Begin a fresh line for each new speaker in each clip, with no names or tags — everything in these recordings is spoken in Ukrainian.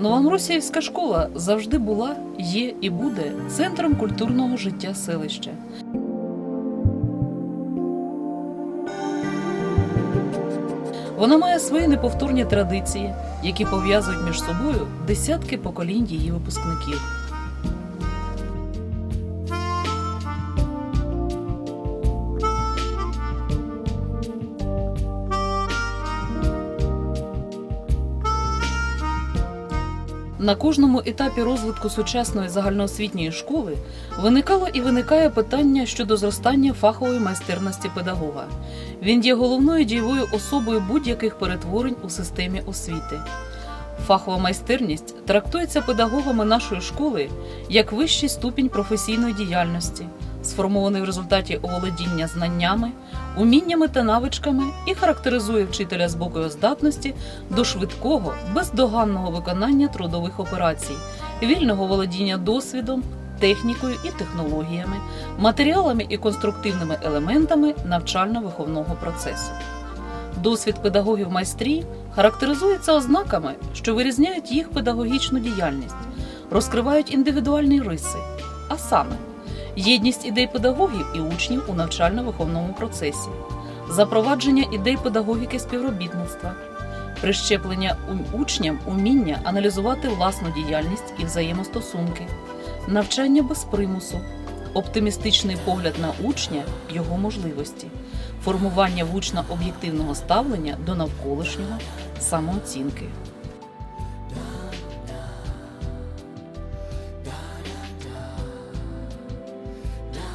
Новомросіївська школа завжди була, є і буде центром культурного життя селища. Вона має свої неповторні традиції, які пов'язують між собою десятки поколінь її випускників. На кожному етапі розвитку сучасної загальноосвітньої школи виникало і виникає питання щодо зростання фахової майстерності педагога. Він є головною дієвою особою будь-яких перетворень у системі освіти. Фахова майстерність трактується педагогами нашої школи як вищий ступінь професійної діяльності, сформований в результаті оволодіння знаннями, уміннями та навичками і характеризує вчителя з боєздатності до швидкого, бездоганного виконання трудових операцій, вільного володіння досвідом, технікою і технологіями, матеріалами і конструктивними елементами навчально-виховного процесу. Досвід педагогів майстрів характеризується ознаками, що вирізняють їх педагогічну діяльність, розкривають індивідуальні риси, а саме єдність ідей педагогів і учнів у навчально-виховному процесі, запровадження ідей педагогіки співробітництва, прищеплення учням уміння аналізувати власну діяльність і взаємостосунки, навчання без примусу, оптимістичний погляд на учня, його можливості, формування в учна об'єктивного ставлення до навколишнього, самооцінки.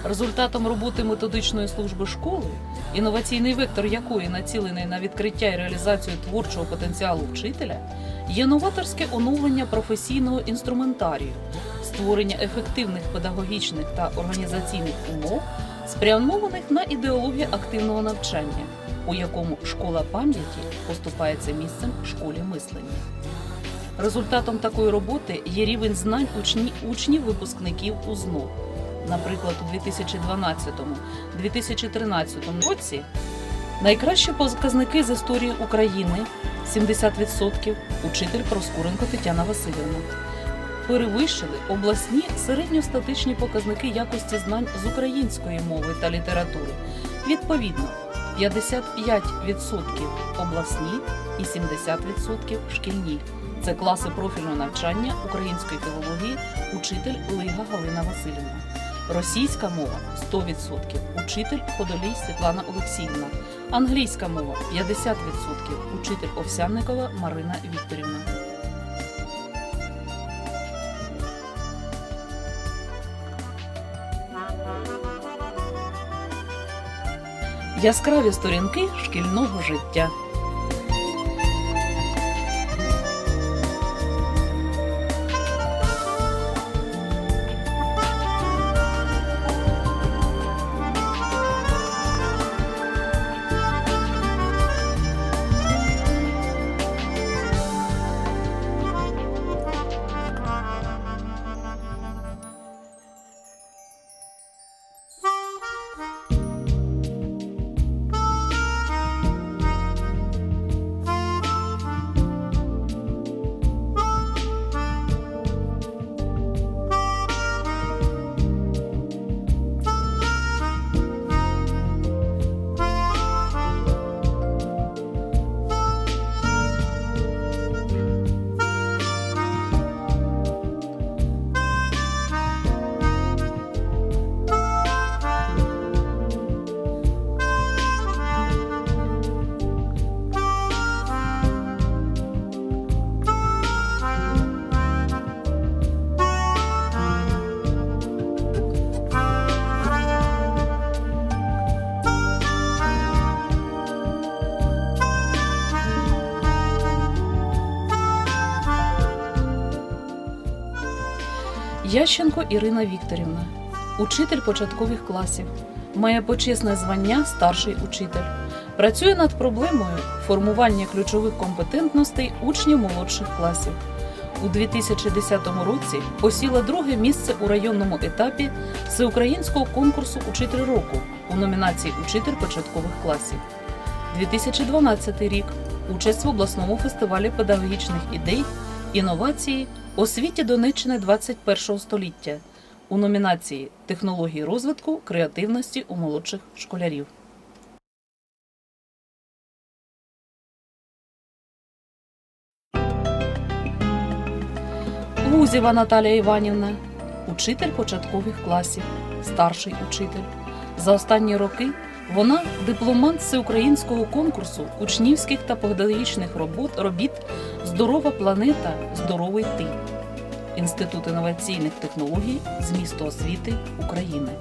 Результатом роботи методичної служби школи, інноваційний вектор якої націлений на відкриття і реалізацію творчого потенціалу вчителя, є новаторське оновлення професійного інструментарію, створення ефективних педагогічних та організаційних умов, спрямованих на ідеологію активного навчання, у якому школа пам'яті поступається місцем школі мислення. Результатом такої роботи є рівень знань учні, учнів випускників УЗНО. Наприклад, у 2012-2013 році найкращі показники з історії України 70% учитель Проскуренко Тетяна Васильівна. Перевищили обласні середньостатичні показники якості знань з української мови та літератури. Відповідно, 55% обласні і 70% шкільні. Це класи профільного навчання української філології, учитель Лига Галина Васильівна. Російська мова 100%, учитель Подолій Світлана Олексіївна. Англійська мова 50%, учитель Овсянникова Марина Вікторівна. Яскраві сторінки шкільного життя. Ященко Ірина Вікторівна, учитель початкових класів, має почесне звання старший учитель. Працює над проблемою формування ключових компетентностей учнів молодших класів. У 2010 році посіла друге місце у районному етапі всеукраїнського конкурсу Учитель року у номінації Учитель початкових класів. 2012 рік участь в обласному фестивалі педагогічних ідей Інновації освіті Донеччини 21 століття у номінації Технології розвитку креативності у молодших школярів. Гузєва Наталія Іванівна, учитель початкових класів, старший учитель. За останні роки вона дипломант всеукраїнського конкурсу учнівських та педагогічних робот, робіт Здорова планета, здоровий ти. Інститут інноваційних технологій з міста освіти України.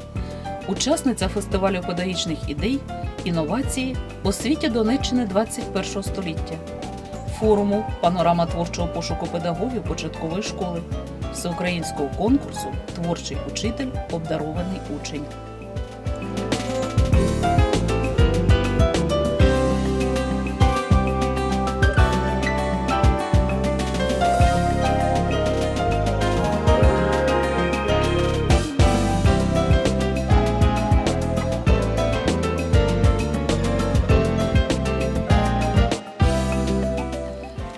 Учасниця фестивалю педагогічних ідей, інновації освіті Донеччини 21 століття, форуму Панорама творчого пошуку педагогів початкової школи, всеукраїнського конкурсу Творчий учитель, обдарований учень.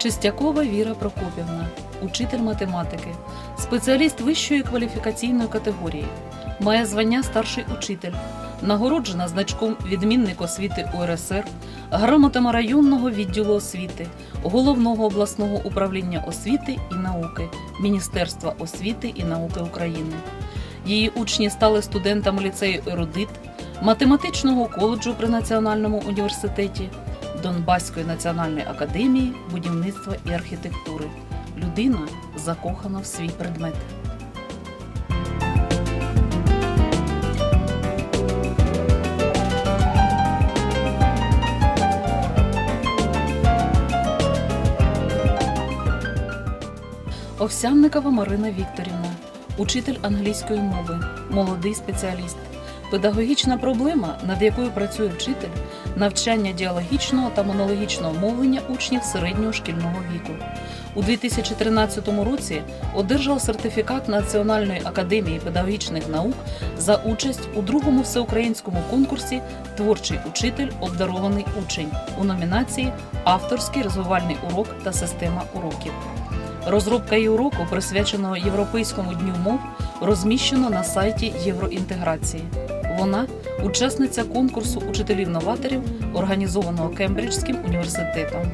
Чистякова Віра Прокопівна, учитель математики, спеціаліст вищої кваліфікаційної категорії, має звання старший учитель, нагороджена значком відмінник освіти УРСР, грамотами районного відділу освіти, головного обласного управління освіти і науки Міністерства освіти і науки України. Її учні стали студентами ліцею Ерудит, математичного коледжу при Національному університеті, Донбаської національної академії будівництва і архітектури. Людина закохана в свій предмет. Овсянникова Марина Вікторівна, учитель англійської мови, молодий спеціаліст. Педагогічна проблема, над якою працює вчитель, навчання діалогічного та монологічного мовлення учнів середнього шкільного віку. У 2013 році одержав сертифікат Національної академії педагогічних наук за участь у другому всеукраїнському конкурсі Творчий учитель обдарований учень у номінації Авторський розвивальний урок та система уроків. Розробка її уроку, присвяченого Європейському дню мов, розміщено на сайті Євроінтеграції. Вона учасниця конкурсу учителів-новаторів, організованого Кембриджським університетом.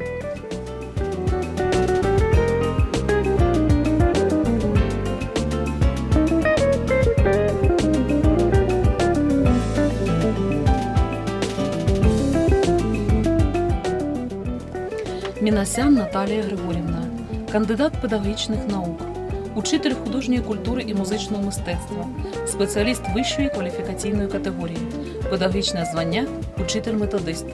Мінасян Наталія Григорівна, кандидат педагогічних наук, учитель художньої культури і музичного мистецтва, спеціаліст вищої кваліфікаційної категорії, педагогічне звання, учитель-методист,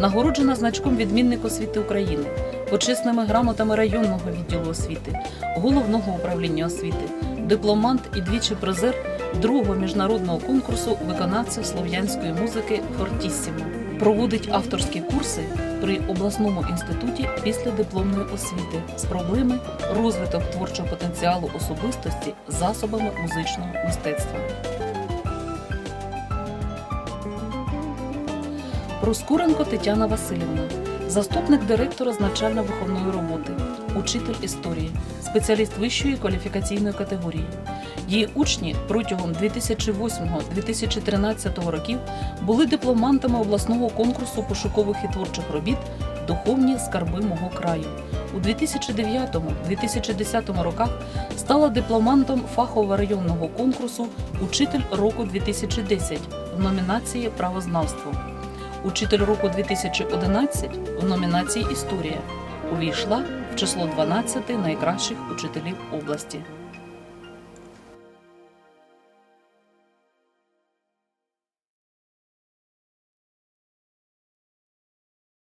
нагороджена значком відмінник освіти України, почесними грамотами районного відділу освіти, головного управління освіти, дипломант і двічі призер другого міжнародного конкурсу виконавців слов'янської музики Фортіссімо. Проводить авторські курси при обласному інституті після дипломної освіти з проблеми розвиток творчого потенціалу особистості засобами музичного мистецтва. Проскуренко Тетяна Васильівна, заступник директора з навчально-виховної роботи, учитель історії, спеціаліст вищої кваліфікаційної категорії. Її учні протягом 2008-2013 років були дипломантами обласного конкурсу пошукових і творчих робіт Духовні скарби мого краю. У 2009-2010 роках стала дипломантом фахового районного конкурсу Учитель року 2010 в номінації Правознавство. Учитель року 2011 в номінації Історія увійшла в число 12 найкращих учителів області.